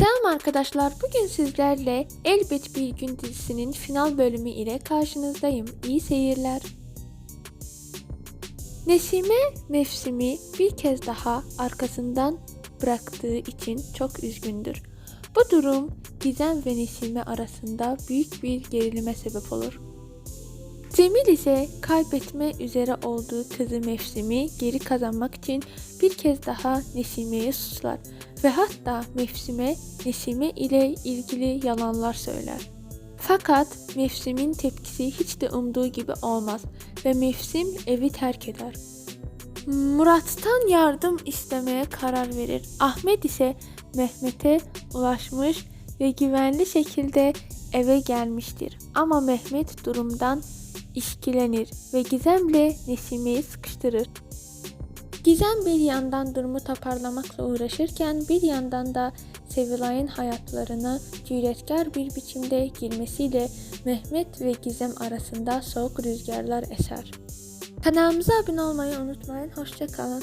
Selam arkadaşlar. Bugün sizlerle Elbet Bir Gün dizisinin final bölümü ile karşınızdayım. İyi seyirler. Nesime mevsimi bir kez daha arkasından bıraktığı için çok üzgündür. Bu durum Gizem ve Nesime arasında büyük bir gerilime sebep olur. Cemil ise kaybetme üzere olduğu kızı Mevsim'i geri kazanmak için bir kez daha Nesime'yi suçlar ve hatta Mevsim'e Nesime ile ilgili yalanlar söyler. Fakat Mevsim'in tepkisi hiç de umduğu gibi olmaz ve Mevsim evi terk eder. Murat'tan yardım istemeye karar verir. Ahmet ise Mehmet'e ulaşmış ve güvenli şekilde eve gelmiştir. Ama Mehmet durumdan işkilenir ve Gizem'le Nesime'yi sıkıştırır. Gizem bir yandan durumu toparlamakla uğraşırken bir yandan da Sevilay'ın hayatlarına cüretkar bir biçimde girmesiyle Mehmet ve Gizem arasında soğuk rüzgarlar eser. Kanalımıza abone olmayı unutmayın. Hoşçakalın.